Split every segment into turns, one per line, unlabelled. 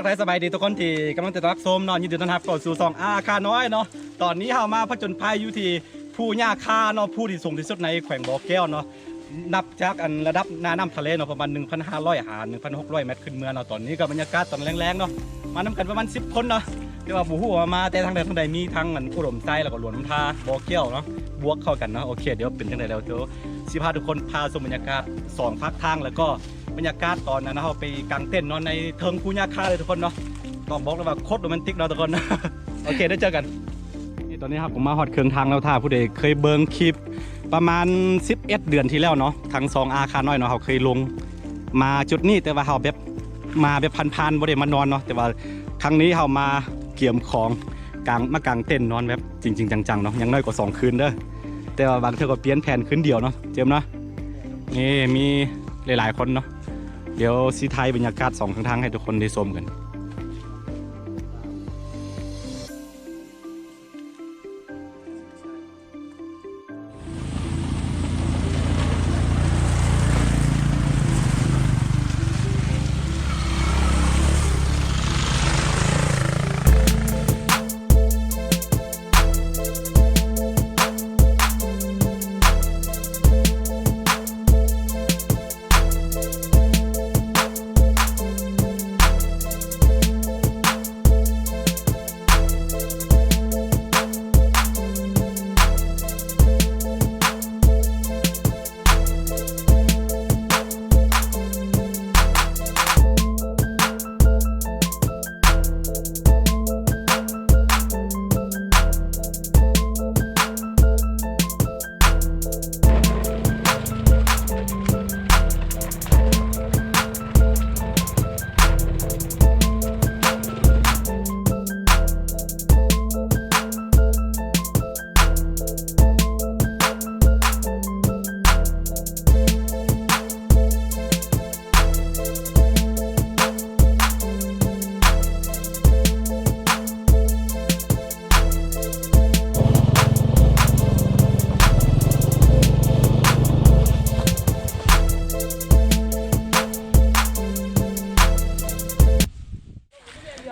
ทักทายสบายดีทุกคนที่กำลังจะรับชมเนาะยินดีต้อนรับเข้าสู่ซองอาคาน้อยเนาะตอนนี้เฮามาผจญภัยอยู่ที่ผู้ย่าคาเนาะผู้ที่สูงที่สุดในแขวงบ่อแก้วเนาะนับจากอันระดับหน้าน้ำทะเลเนาะประมาณ 1,500หา1,600 เมตรขึ้นเมืองเนาะตอนนี้ก็บรรยากาศตอนแรงๆเนาะมานํกันประมาณ 10 คนเนาะแต่ว่าบ่ฮู้ว่ามาแต่ทางใดทางใดมีทั้งอันอุดมใจแล้วก็หลวงน้ำทาบ่อแก้วเนาะบวกเข้ากันเนาะโอเคเดี๋ยวเป็นจังไดแล้วเดี๋ยวสิพาทุกคนพาชมบรรยากาศสองภาคทางแล้วก็ บรรยากาศตอนนั้นนะเราไปกางเต็นท์นอนในเทิงพูญาคาเลยทุกคนเนาะต้องบอกเลยว่าโคตรโรแมนติกเนาะทุกคนโอเคได้เจอกันนี่ตอนนี้ครับผมมาฮอดเครื่องทางแล้วท่าผู้ใดเคยเบิ่งคลิปประมาณ 11 เดือนที่แล้วเนาะทางซองอาคาน้อยเนาะเขาเคยลงมาจุดนี้แต่ว่าเขาแบบมาแบบพันๆบ่ได้มานอนเนาะแต่ว่าครั้งนี้เขามาเกี่ยมของกลางมากลางเต็นท์นอนแบบจริง ๆ จังๆเนาะยังน้อยกว่าสองคืนเด้อแต่ว่าบางเทื่อก็เปลี่ยนแผนคืนเดียวเนาะเจมเนาะนี่มีหลายๆคนเนาะ เดี๋ยวซีไทยบรรยากาศสองข้างทางให้ทุกคนได้ชมกัน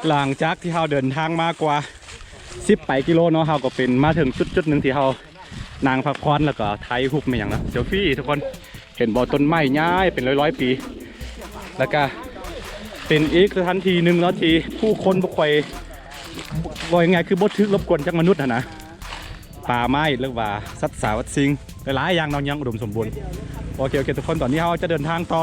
หลังจากที่เราเดินทางมากกว่า10ไปกิโลเนาะเราก็เป็นมาถึงจุดจุดหนึ่งที่เรานางพักผ่อนแล้วก็ไทยฮุบมาอย่างนะเซลฟี่ทุกคนเห็นบ่อต้นไม้ย้ายเป็นร้อยร้อยๆปี แล้วก็เป็นอีกสถานที่หนึ่งแล้วที่ผู้คนบ่ค่อยว่ายังไงคือบ่ทึกรบกวนจากมนุษย์นะนะป่าไม้หรือว่าสัตว์สาวัตสิ่งหลายๆอย่างนอนยังอุดมสมบูรณ์โอเคโอเคทุกคนตอนนี้เราจะเดินทางต่อ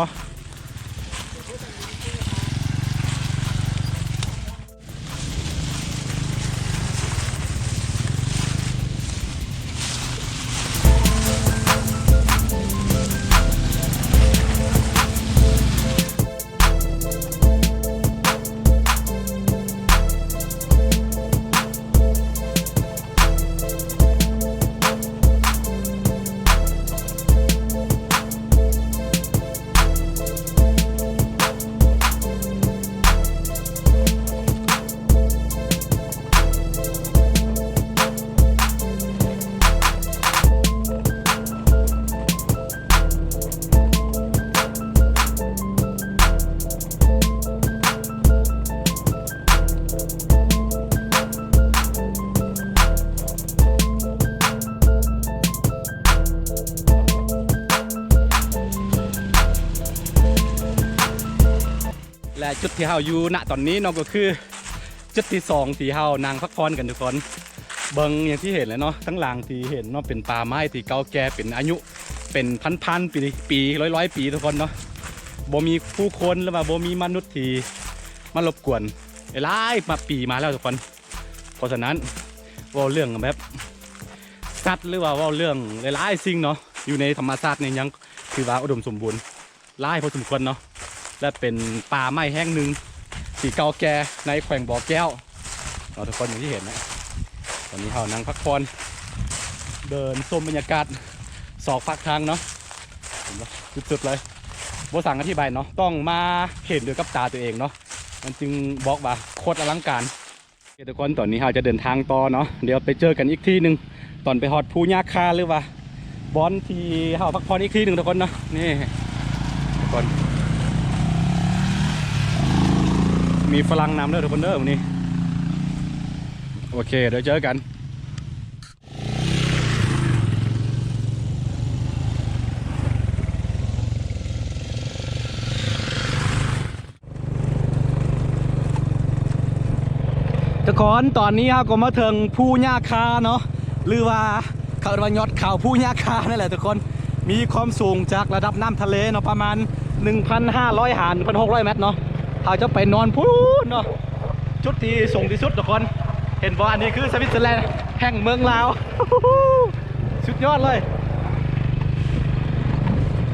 จุดที่เราอยู่ณตอนนี้เนาะก็คือ จุดที่สองที่เรานางพักผ่อนกันทุกคนเบิงอย่างที่เห็นเลยเนาะทั้งหลังที่เห็นเนาะเป็นป่าไม้ที่เก่าแก่เป็นอายุเป็นพันๆปีปีร้อยร้อยๆปีทุกคนเนาะบ่มีผู้คนหรือว่าบ่มีมนุษย์ที่มารบกวนหลายมาปีมาแล้วทุกคน เพราะฉะนั้นว่าเรื่องแบบสัตว์หรือว่าว่าเรื่องหลายๆสิ่งเนาะอยู่ในธรรมชาติเนี่ยยังถือว่าอุดมสมบูรณ์หลายพอสมควรเนาะ และเป็นป่าไม้แห้งหนึ่งสีเก่าแก่ในแขวงบ่อแก้วเราทุกคนอย่างที่เห็นนะตอนนี้เรานั่งพักผ่อนเดินชมบรรยากาศสอกพักทางเนาะเห็นปะสุดๆเลยโบสั่งอธิบายเนาะต้องมาเห็นด้วยกับตาตัวเองเนาะมันจึงบอกว่าโคตรอลังการโอเคทุกคนตอนนี้เราจะเดินทางต่อเนาะเดี๋ยวไปเจอกันอีกที่หนึ่งตอนไปฮอดภูยาคาหรือว่าบอนที่เราพักผ่อนอีกที่หนึ่งทุกคนเนาะนี่ทุกคน มีฝรั่งนำด้อทุกคนเด้อวันนี้ โอเค เดี๋ยวเจอกันทุกคนตอนนี้เราก็มาถึงผู้ย่าคาเนาะหรือว่าเขาเรียกว่ายอดเขาผู้ย่าคานั่นแหละทุกคนมีความสูงจากระดับน้ำทะเลเนาะประมาณ 1,500 หา1,600 เมตรเนาะ เราจะไปนอนพูนเนาะจุดที่สูงที่สุดทุกคน เห็นว่าอันนี้คือสวิตเซอร์แลนด์แห่งเมืองลาวสุดยอดเลย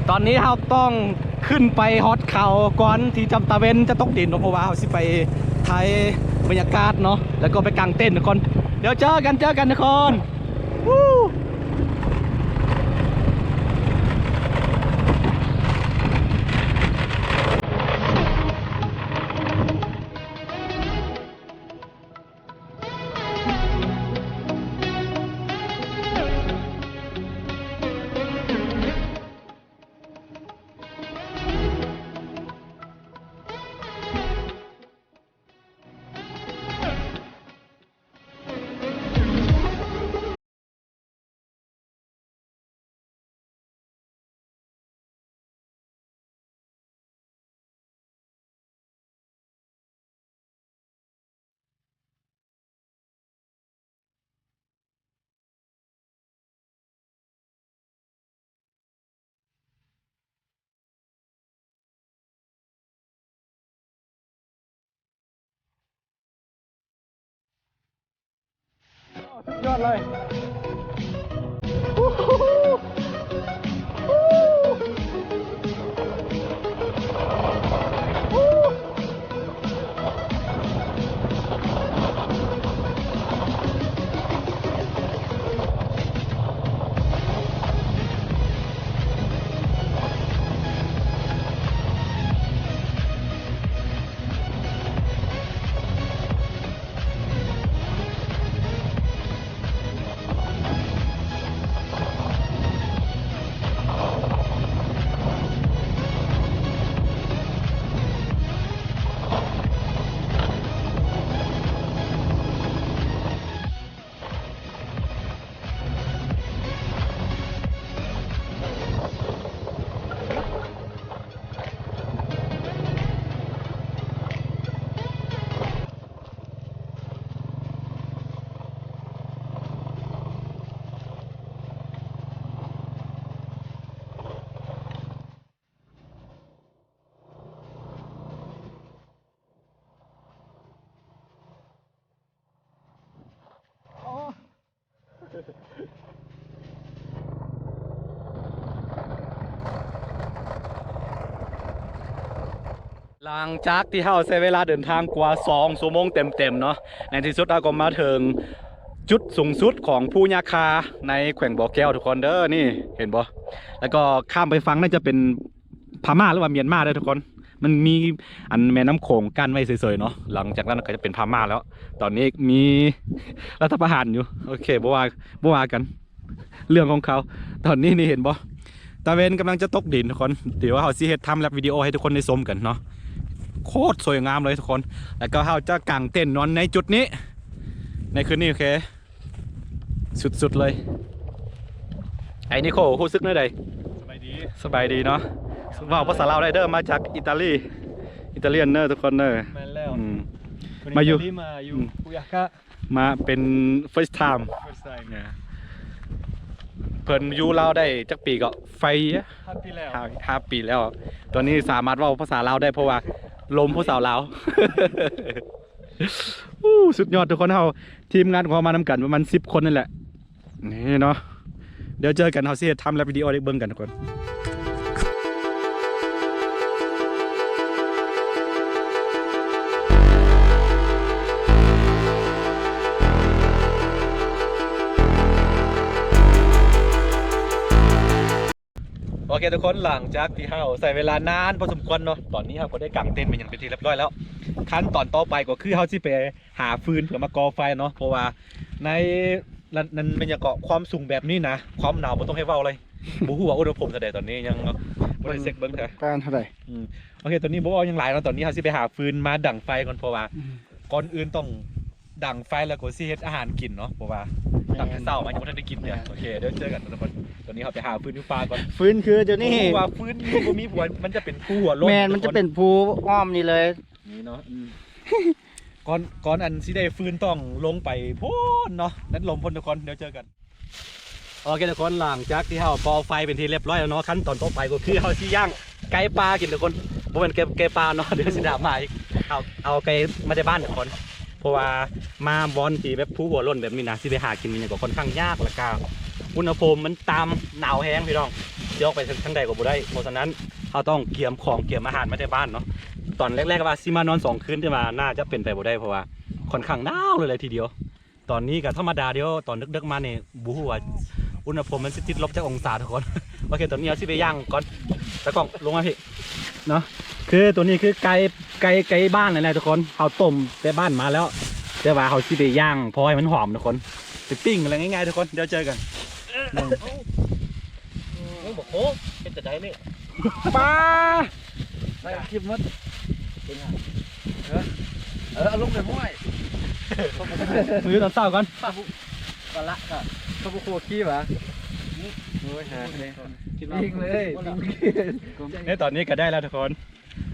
ตอนนี้เราต้องขึ้นไปฮอตเขาก่อนที่จำตาเวนจะตกดินเพราะว่าเราสิไปถ่ายบรรยากาศเนาะแล้วก็ไปกางเต้นท์ทุกคน เดี๋ยวเจอกันเจอกันทุกคน ยอดเลย หลังจากที่เราใช้เวลาเดินทางกว่า2ชั่วโมงเต็มๆเนาะในที่สุดเราก็มาถึงจุดสูงสุดของผู้ยาคาในแขวงบ่อแก้วทุกคนเด้อนี่เห็นบ่แล้วก็ข้ามไปฟังน่าจะเป็นพม่าหรือว่าเมียนมาเด้อทุกคน มันมีอันแม่น้ำโขงกั้นไว้เฉยๆเนาะหลังจากนั้นก็จะเป็นพม่าแล้ว ตอนนี้มีรัฐประหารอยู่ โอเคบ่ว่าบ่ว่ากัน เรื่องของเขา ตอนนี้นี่เห็นบ่ตะเวนกำลังจะตกดินทุกคนเดี๋ยวเราสิเฮ็ดทำแลบวิดีโอให้ทุกคนได้ชมกันเนาะโคตรสวยงามเลยทุกคน แล้วก็เราจะกางเต็นท์นอนในจุดนี้ ในคืนนี้โอเค สุดๆเลย ไอ้นิโครู้สึกเนื่อใด
สบายดี
สบายดีเนาะ ว่าภาษาลาวได้เด้อมาจากอิตาลีอิตาเลียนเนอร์ทุกคนเนอร์
แมนแล้ว
อืม
วัน
มา
นี้
อยู่
เจลี่มาอยู่
อืม
ปุยากะ
มาเป็น first time
first time
เนี่ยเพิ่นอยู่ลาวได้จักปีก็ไฟอะ
ฮัปปี้แล้ว
ห้าห้าปีแล้ว ตอนนี้สามารถเว่าภาษาลาวได้เพราะว่าลมผู้สาวลาว อู้สุดยอดทุกคนเฮาทีมงานของเรามานำกันประมาณสิบคนนั่นแหละ นี่เนาะเดี๋ยวเจอกันเฮาสิเฮ็ดทำแล้ววิดีโอได้เบิ่งกันทุกคนโเคทุกคนหลังจากที่เฮาใส่เวลานานพอสมควรเนาะตอนนี้เฮาก็ได้กางเต็นท์เป็นอย่างเป็นที่เรียบร้อยแล้ว ขั้นตอนต่อไปก็คือเฮาสิไปหาฟืนเพื่อมาก่อไฟเนาะเพราะว่าในระนั้นบรรยากาศความสูงแบบนี้นะความหนาวบ่ต้องให้เว้าเลยบ่ฮู้ว่าอุณหภูมิเท่าใดตอนนี้ยัง
บ่ได้เซ็กเบิ่งเถอะ
ประมาณเท่าไหร่
อืมโอเคตอนนี้บ่เอายังหลายเนาะตอนนี้เฮาสิไปหาฟืนมาดั่งไฟก่อนเพราะว่าก่อนอื่นต้อง ดั่งไฟแล้วก็สิเฮ็ดอาหารกินเนาะเพราะว่าตั้งแต่เช้ามายังบ่ทันได้กินเนี่ยโอเคเดี๋ยวเจอกันทุกคนตอนนี้เฮาไปหาฟืนอยู่ป่าก่อน
ฟื้นคือเดี๋ยวนี้
เพราะว่าฟืนมีบ่มีผัวมันจะเป็นผู้หัวโล้น
แมนมันจะเป็นภูอ้อมนี่เลย
นี่เนาะอืมก่อนก่อนอันสิได้ฟืนต้องลงไปพูนเนาะนั้นลมพ่นทุกคนเดี๋ยวเจอกัน
โอเคทุกคนหลังจากที่เราปอไฟเป็นทีเรียบร้อยแล้วเนาะขั้นตอนต่อไปก็คือเราที่ย่างไก่ปลากินทุกคนบ่เป็นไก่ไก่ปลาเนาะเดี๋ยวสิดรามาอีกเอาเอาไก่มาในบ้านทุกคน เพราะว่ามาบอนที่แบบผู้หัวล้นแบบนี้นะที่ไปหากินมันก็ค่อนข้างยากละกาอุณหภูมิมันตามหนาวแห้งพี่น้องเดี๋ยวออกไปทางใดก็บ่ได้ เพราะฉะนั้นเราต้องเกี่ยมของเกี่ยมอาหารมาในบ้านเนาะตอนแรกๆก็ว่าซิมานอนสองคืนที่มาน่าจะเป็นไปบ่ได้เพราะว่าค่อนข้างหนาวเลยเลยทีเดียว ตอนนี้ก็ธรรมดาเดียวตอนดึกๆมาเนี่ยบูฮูว่า อุณหภูมิมันสิติดลบจากองศาทุกคน โอเคตอนนี้เอาสิไปย่างก่อนตะกล้องลงมาพี่เนาะคือตัวนี้คือไก่ไก่ไก่บ้านเลยนะทุกคนเขาต้มแต่บ้านมาแล้วแต่ว่าเขาสิไปย่างเพอให้มันหอมทุกคนไปปิ้งอะไรง่ายๆทุกคนเดี๋ยวเจอกัน
โอ้บอกโอ้เป็นจะได้นี่
ปลา
ได้คลิปมันเออเออเอาลงไปห้วย
มือตอนเช้าก่อน
ปละก็
เขาบุโคขี้ปะโอ้ยหาเลยยิงเลย
เนี่ยตอนนี้ก็ได้แล้วทุกคน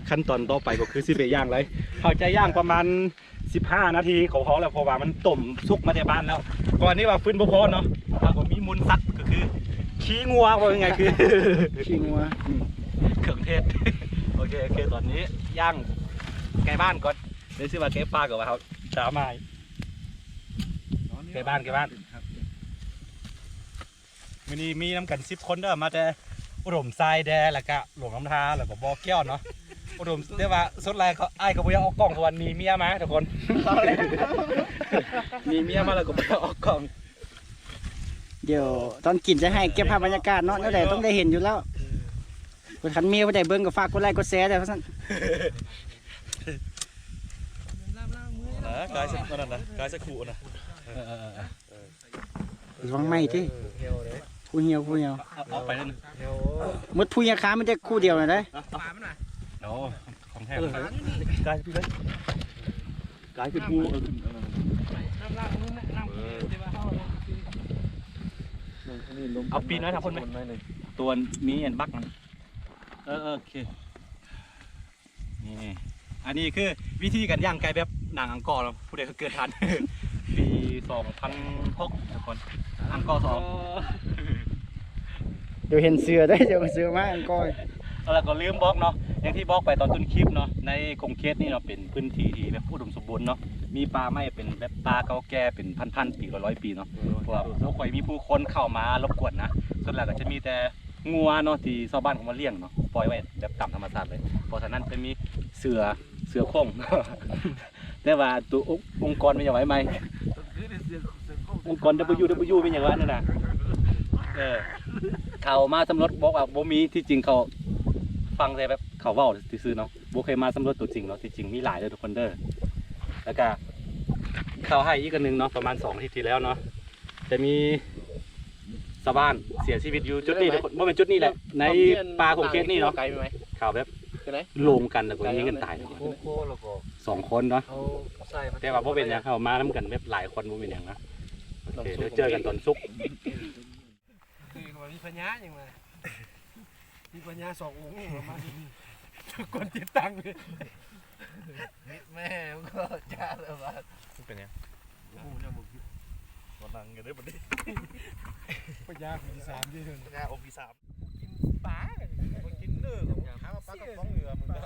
ขั้นตอนต่อไปก็คือสิไปย่างเลยเขาจะย่างประมาณ 15 นาทีเขาพอแล้วเพราะว่ามันต้มสุกมาในบ้านแล้ว ก่อนนี้ว่าฟื้นบ่พอเนาะถ้าก็มีมูลสัตว์ก็คือ ขี้งัวว่ายังไงคือ
ขี้งัว
เครื่องเทศโอเคโอเคตอนนี้ย่างไก่บ้านก่อนเดี๋ยวซื้อมาไก่ปลาก่อนว่าเขาสามายไก่บ้านไก่บ้าน มินีมีน้ำกันสิบคนเด้อมาแต่อุดมทรายแดแล้วก็หลวงน้ำทาแล้วก็บ่อแก้วเนาะอุดมเรียกว่าสุดแรกเขาไอ้ายก็บ่อยากออกกล้องเพราะวันมีเมียมาทุกคนมีเมียมาแล้วก็บ่อยากออกกล้อง
เดี๋ยวตอนกินจะให้เก็บภาพบรรยากาศเนาะนั่นแหละต้องได้เห็นอยู่แล้วคนขันเมียไปได้เบิ้งก็ฝากกดไลค์กดแชร์แต่เพราะฉะนั้น
นะกายสักนั่นนะกายสักขู่นะ
ระวังไม่ที่ผู้เหี่ยวผู้เหี่ยว
เอาเอาไปนั่น
มดผู้เหี่ยวค้ามันจะคู่เดียวนะได้
โอ้ของแท้
กายพี่เลยกายคือผู้
เอาปีน้อยทำคนไหมตัวนี้อันบักมันเออเออโอเคนี่อันนี้คือวิธีการย่างไก่แบบหนังอังกอร์เราผู้ใดเขาเกิดทันปีสองพันหกทุกคนอังกอร์สอง
เดี๋ยวเห็นเสือได้เดี๋ยวเสือมาอันก้อย
แล้วก็ลืมบอกเนาะอย่างที่บอกไปตอนต้นคลิปเนาะในกรุงเทพนี่เนาะเป็นพื้นที่ที่แบบอุดมสมบูรณ์เนาะมีป่าไม้เป็นแบบป่าเก่าแก่เป็นพันๆปีร้อยๆปีเนาะเพราะว่าบ่ค่อยมีผู้คนเข้ามารบกวนนะส่วนหญ่ก็จะมีแต่งัวเนาะที่ชาวบ้านเขามาเลี้ยงเนาะปล่อยไว้แบบตามธรรมชาติเลย เพราะฉะนั้นจะมีเสือเสือโคร่งแต่ว่าตัวองค์กรเป็นอย่างไรไหมองค์กร WW เป็นอย่างไรนั่นน่ะเออ ขามาสำรวจบอกว่าบ่มีที่จริงเขาฟังแต่แบบเขาเว้าซื่อๆเนาะบ่เคยมาสำรวจตัวจริงเนาะที่จริงมีหลายเลยทุกคนเด้อแล้วก็เขาให้อีกอันหนึงเนาะประมาณ2อาทิตย์ที่แล้วเนาะจะมีชาวบ้านเสียชีวิตอยู่จุดนี้ทุกคนว่าเป็นจุดนี้แหละในป่าของเคสนี่เนาะ
ไกลไหม
ข่าวแบบ
คือไหน
ลงกันแล้วก็ยิงกันตายเลย
โอ้โหแล้วก็
สองคนเนาะ
เขาใส่
แต่ว่าพ่เป็นอย่างเขามาน้ำกันแบบหลายคนบ่เป็นอย่างนะโอเคเดี๋ยวเจอกันตอนซุก
คือมันมีปัญญาอย่างไรมีปัญญาสององค์ประมาณนี้ทุกคนติดตังค์เลย
แม่ก็จ้าเลยว่าเป็นยัง
โอ้โหเนี่ยมึง
มานั่งกันได้บ่ได้
ปัญญาคนที่สามที่เดิน
งาองค์ที่สาม
ปลากันคนกินเนื้อของหาปลากระป๋องเหลือมึงก็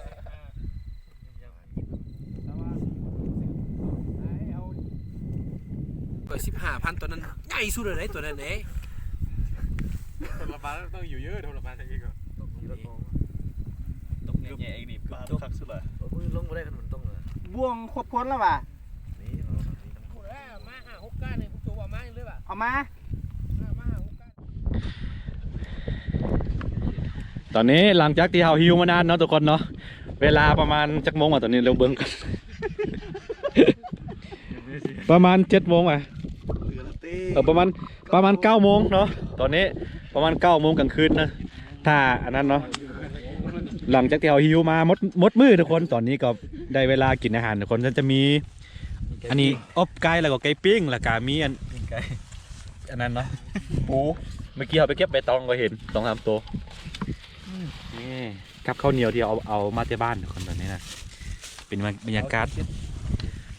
เปิดสิบห้าพันตัวนั้นใหญ่สุดเลยตัวนั้นเอง
ธรรมานต้องอยู่เยอะธรรมานใช่ไหมก็
ตกแง่ๆเองนี่
ปลาคักสุดเลย
มือลงมาได้กันเหมือนตรงเลย
บ่วงครบคนแล้วว่ะ
นี่
มาหาหกก้านเลยผมตัวว่ามาเลยป่ะ
เอามา
มาหาหกก้าน
ตอนนี้หลังจากที่เฮาฮิวมานานเนาะทุกคนเนาะเวลาประมาณจักโมงอะตอนนี้เราเบิ่งกันประมาณเจ็ดโมงอะเออประมาณประมาณเก้าโมงเนาะตอนนี้ ประมาณเก้าโมงกลางคืนนะถ้าอันนั้นเนาะหลังจากที่เราหิวมาหมดหมดมือทุกคนตอนนี้ก็ได้เวลากินอาหารทุกคนจะมี อันนี้อบไก่แล้วก็ไก่ปิ้งแล้วก็มีอันอันนั้นเนาะปูเมื่อกี้เราไปเก็บใบตองก็เห็นสองสามตัวนี่กับข้าวเหนียวที่เอาเอามาที่บ้านทุกคนตอนนี้นะเป็นบรรยากาศ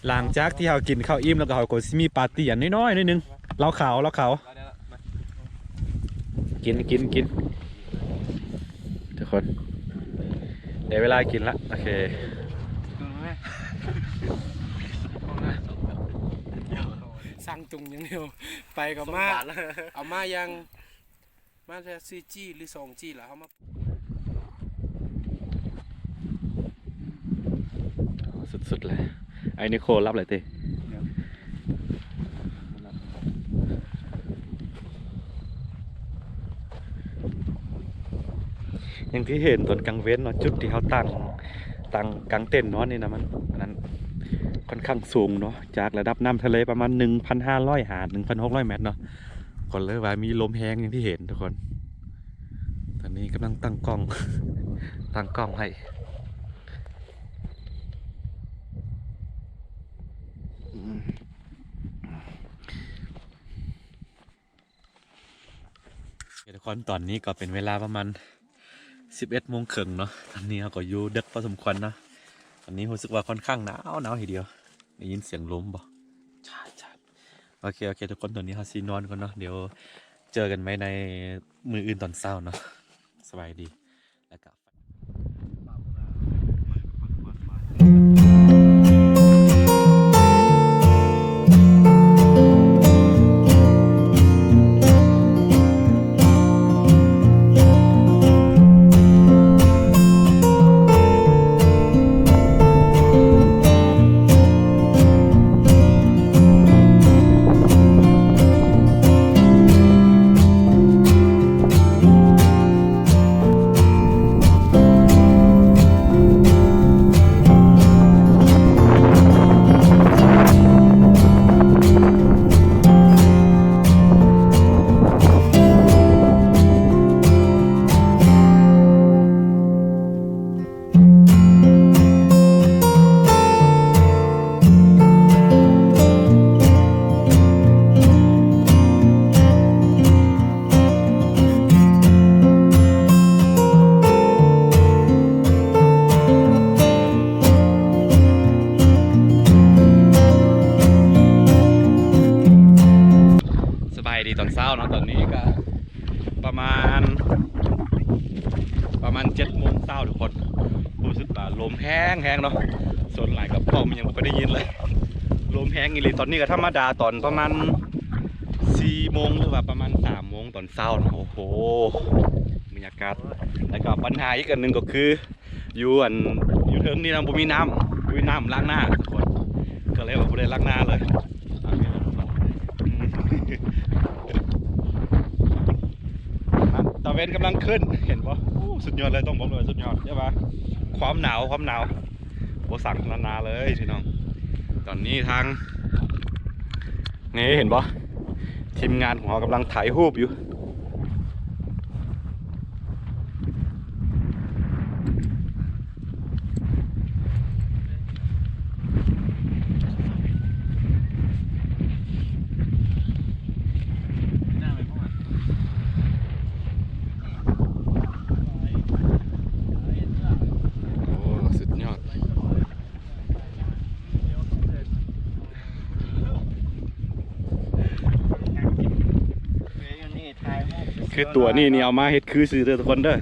หลังจากที่เรากินข้าวอิ่มแล้วก็เราก็มีปาร์ตี้อันน้อยๆนิดนึงเหล้าขาวเหล้าขาว กินกินกินทุกคนได้เวลากินละโอเค
สั่งตุงอย่างเดียวไปกับมาเอามายังมาจะซีจี้หรือสองจี้แล้วเอามา
สุดๆเลยไอ้นิโคลรับเลยเต้ อย่างที่เห็นตอนกลางเว้นเนาะจุดที่เขาตั้งตั้งกลางเต็นท์เนาะนี่นะมันนั้นค่อนข้างสูงเนาะจากระดับน้ำทะเลประมาณ 1,500 หา1,600 เมตรเนาะก่อนเลยว่ามีลมแห้งอย่างที่เห็นทุกคน ตอนนี้กำลังตั้งกล้อง ตั้งกล้องให้ทุกคนตอนนี้ก็เป็นเวลาประมาณ 11โมงครึ่งเนาะตอนนี้เราก็อยู่ดึกพอสมควรนะตอนนี้รู้สึกว่าค่อนข้างหนาวหนาวทีเดียวได้ยินเสียงลมบ่ใช่ใช่โอเค โอเค ทุกคนตอนนี้เราซีนอนก่อนเนาะเดี๋ยวเจอกันไหมในมืออื่นตอนเช้าเนาะสบายดีแล้วก็ ตอนนี้ก็ธรรมดาตอนประมาณสี่โมงหรือว่าประมาณสามโมงตอนเช้าเนาะโอ้โหบรรยากาศแล้วก็ปัญหาอีกอันหนึ่งก็คือ อยู่อันอยู่เทิงนี่นะผมมีน้ำบ่มีน้ำล้างหน้าทุกคนก็เลยว่าไม่ได้ล้างหน้าเลยอะมีอะไรบ้างตะเวนกำลังขึ้นเห็นปะสุดยอดเลยต้องบอกเลยสุดยอดใช่ปะความหนาวความหนาวโอสั่งนานาเลยพี่น้อง ตอนนี้ทาง นี่เห็นปะทีมงานของเรากำลังถ่ายรูปอยู่ โอ้สุดยอด คือตัวนี่นี่เอามาเฮ็ดคือซื้อเด้อทุกคนเด้อ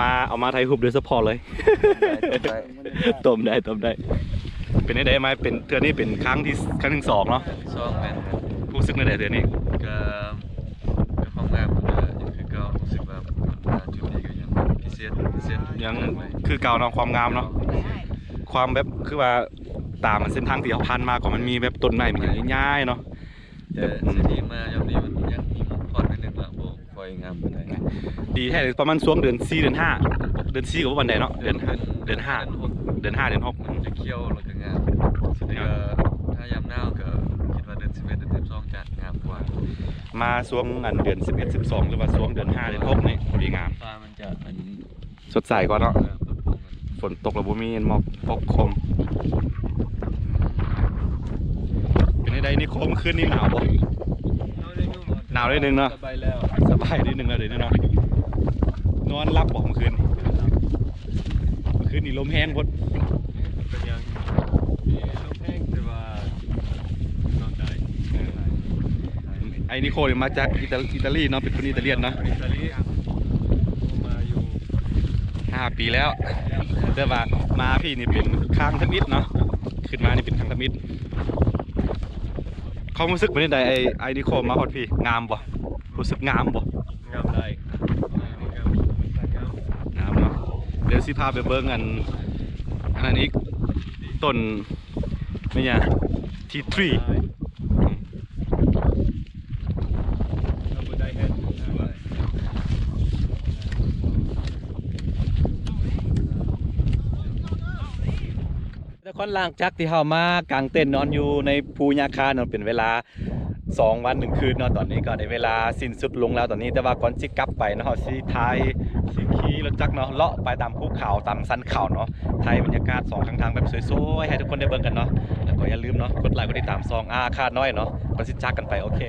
มาเอามาถ่ายรูปโดยเฉพาะเลยต้มได้ต้มได้ เป็นได้ไหมเป็นเทือนี้เป็นครั้งที่ครั้งที่สองเนาะ
ช่องแมน
รู้สึกในไหนเทือนี้
ก็เป็นความงามมันก็ยังคือเก็รู้สึกว่าอ่าจุดนี้ก็ยังพิเศษพิเศษ
ยัง
ไป
คือเก่าเนาะความงามเนาะความแบบคือว่าตามมันเส้นทางที่เขาพันมาก่อนมันมีแบบต้นไม้มันอย่างง่ายๆเนาะ
แต่สิ่งที่มายามนี้มันยังามปานใด
ดีแท้เลยประมาณช่วงเดือน4เดือน5เดือน4กับวันใดเนาะเดือนเดือนห้า
เดือนหก
เดือน5เดือน6
มันจะเคี้ยวแล้วก็งาม
สุด
แล้ว
ยอ
ก็
ด
ถ้ายามหนาวก็คิดว่าเดือน11เดือน12จะงามกว่า
มาช่วงอันเดือน11 12 หรือว่าช่วงเดือน5เดือน6นี่พอดีงาม
ฟ้ามันจะอัน
สดใสกว่าเนาะ
เออ
ฝนตกแล้วบ่มีหมอกปกคลุมเป็นไงใดนี่โคมคืนนี่หนาวบ่ หนาวนิดนึงเนาะ
สบายแล้ว
ส บายนิดนึงแล้วเดี๋ยวนี้เนาะนอนรับบ่เมื่อคืนนี่เมื่อคืนนี่ลมแห้งพด
เป็นยังมีลมแห้งแต่ว่านอนได้
ไอ้นิโคนี่มาจากอิตาอิตาลีเนาะเป็นคนอิตาเลียนเนาะ
อิตาลีมาอยู่
ห้าปีแล้วแต่ว่ามาพี่นี่เป็นค้างทมิดเนาะขึ้นมานี่เป็นค้างทมิดความรู้สึกเป็นยังไงไอ้ไอ้นิโคมาฮอดพี่งามบ่รู้สึกงามบ่
งามได้งามมันงาม
งามเนาะเดี๋ยวสิพาไปเบิ่งอันอันนั้นอีกต้นนี่ไงทีทรี
เราบ่ได้เห็นว่า
แต่คนหลังจากที่เฮามากางเต็นท์นอนอยู่ในภูยาคาเนาะเป็นเวลา2วัน1คืนเนาะตอนนี้ก็ได้เวลาสิ้นสุดลงแล้วตอนนี้แต่ว่าก่อนสิกลับไปเนาะสิถ่ายสิ รถจักรเนาะเลาะไปตามภูเขาตามสันเขาเนาะไทยบรรยากาศสองข้างทางแบบสวยๆให้ทุกคนได้เบิ่งกันเนาะแล้วก็อย่าลืมเนาะกดไลค์กดติดตามซองอาคาดน้อยเนาะก่อนสิจักกันไปโอเค